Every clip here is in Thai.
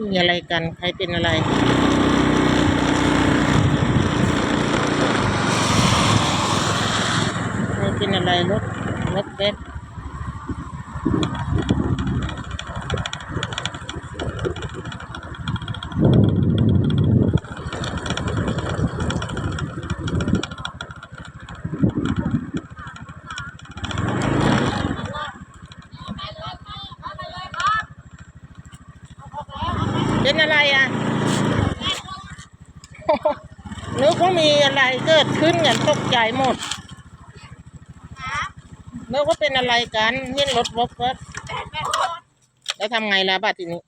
มีอะไรกัน ใครเป็นอะไรใครเป็นอะไรรถรถเบ๊บ อะไรอะนึกว่ามีอะไรเกิดขึ้นกันตกใจหมดนึกว่าเป็นอะไรกันเห็นรถรถรถแล้วทำไงล่ะบัดทีนี้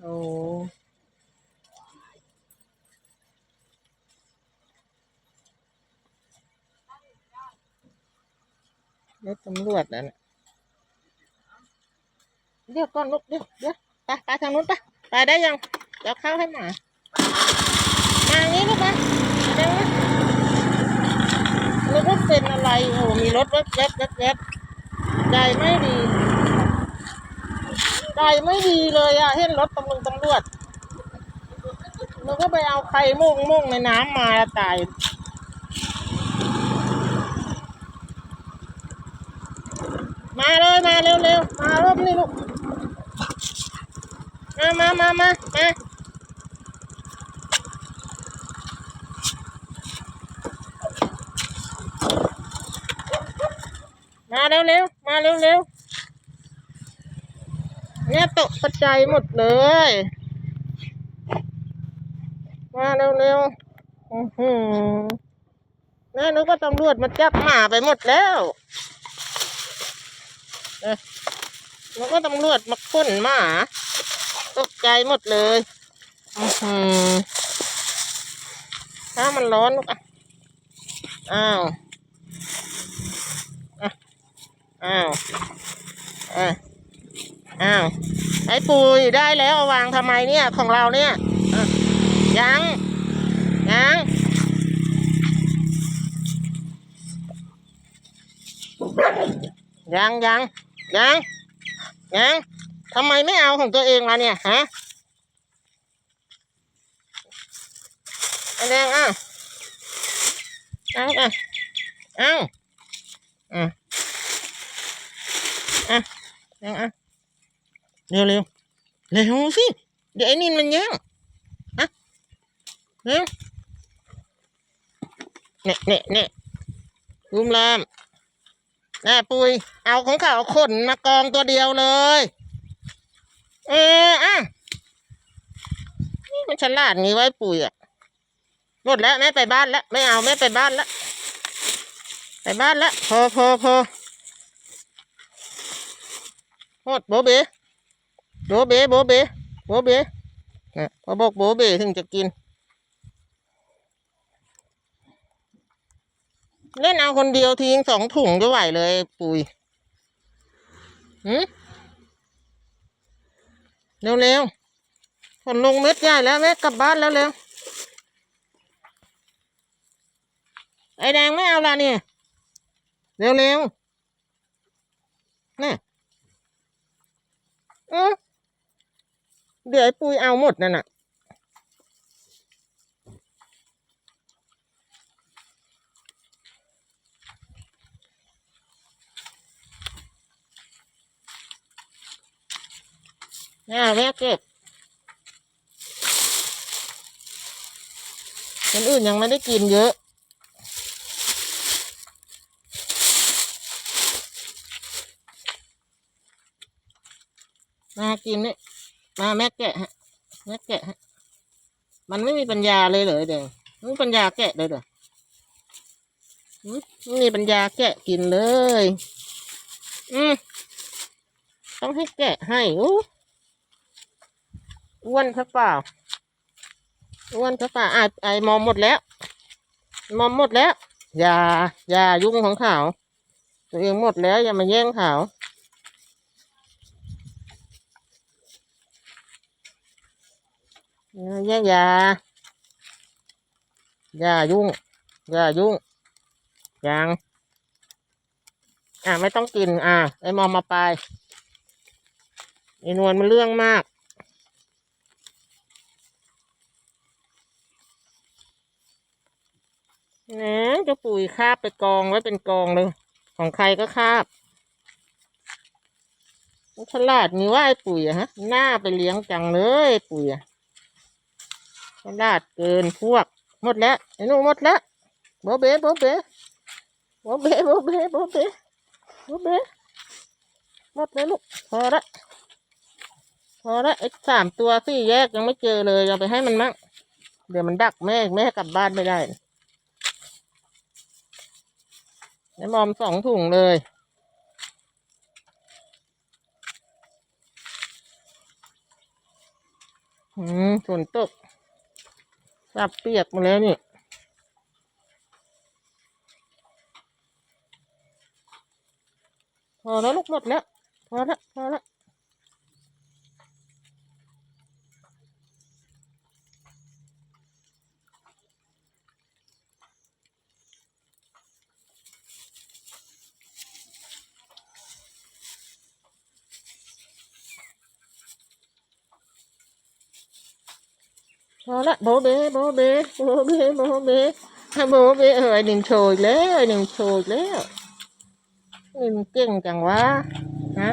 โอ้รถตำรวจนั่นน่ะเดี๋ยวก่อนลูกเดี๋ยวเดี๋ยว ไปไปทางนู้นไปไปได้ยังเดี๋ยวเข้าให้หมามาอย่างนี้ลูกมาเดี๋ยวนะนึกว่าเป็นอะไรโอ้มีรถแวบแวบแวบแวบใจไม่ดีใจไม่ดีเลยอะเห็นรถตำรวจตำรวจนึกว่าไปเอาใครมุ่งมุ่งในน้ำมาตายมาเลยมาเร็วเร็วมารอบนี้ลูก มามามามามามาเร็วเร็วมาเร็วเร็วเนี่ยตกกระจายหมดเลย มาเร็วเร็วอือหือแม่นึกว่าตำรวจมาจับหมาไปหมดแล้วเอ๊ะนึกว่าตำรวจมาค้นหมา ตกใจหมดเลยอือหือถ้ามันร้อนลูกอะ อ้าวอ้าวอ้าวไอ้ปุยได้แล้วาวางทำไมเนี่ยของเราเนี่ยยังยังยังยังยังยัง ทำไมไม่เอาของตัวเองล่ะเนี่ยฮะแดงอะเอาอะเอาอะอะยังอะเร็วเร็วเร็วสิเดี๋ยวไอ้นินมันแย่งอะเร็วเน่เน่เน่รุมลามแน่ปุย เอาของเขาขนมากองตัวเดียวเลย เอออะนี่มันฉลาดงี้ไว้ปุ๋ยอะหมดแล้วแม่ไปบ้านแล้วไม่เอาแม่ไปบ้านแล้วไปบ้านแล้วพอพอพอหมดโบเบโบเบโบเบโบเบนะพอบอกโบเบถึงจะกิน เล่นเอาคนเดียวทิ้งสองถุงจะไหวเลย ปุ๋ยหืม เร็วเร็วๆฝนลงเม็ดใหญ่แล้วแม่กลับบ้านแล้วเร็วไอแดงไม่เอาละเนี่ย เร็วเร็วๆนี่เออเดี๋ยวไอปุยเอาหมดนั่นน่ะ น่าแม่เก็บคนอื่นยังไม่ได้กินเยอะ มากินนี่มาแม่แกะฮะแม่แกะฮะ มันไม่มีปัญญาเลยเหรอเด็กไม่มีปัญญาแกะเลยเหรอหืมไม่มีปัญญาแกะกินเลย อืมต้องให้แกะให้อู้ อ้วนครับเปล่า อ้วนครับเปล่าอะไอมอมหมดแล้ว มอมหมดแล้ว อย่า อย่ายุ่งของเขาตัวเองหมดแล้ว อย่ามาแย่งเขาอย่าแย่งอย่าอย่ายุ่ง อย่ายุ่งยังอะไม่ต้องกิน อะไอมอมมาไปไอ้นวลมันเรื่องมาก นะเจ้าปุ๋ยคาบไปกองไว้เป็นกองเลย ของใครก็คาบมันฉลาดนี่ว่าไอ้ปุ๋ยอะฮะ หน้าไปเลี้ยงจังเลยปุ๋ยอะฉลาดเกินพวก หมดแล้วไอ้หนูหมดแล้วโบเบ้โบเบ้โบเบ้โบเบ้โบเบ้โบเบ้หมดแล้วลูกพอละพอละไอ้สามตัวสี่แยกยังไม่เจอเลยเอาไปให้มันมั่งเดี๋ยวมันดักแม่แม่กลับบ้านไม่ได้ ไอ้มอมสองถุงเลย อืมฝนตกสับเปียกมาแล้วนี่พอแล้วลูกหมดแล้ว พอแล้วพอแล้ว พอละโบเบโบเบโบเบโบเบถ้าโบเบเออไอหนึ่งโชยแล้วไอหนึ่งโชยแล้วไอ้มันเก่งจังวะฮะ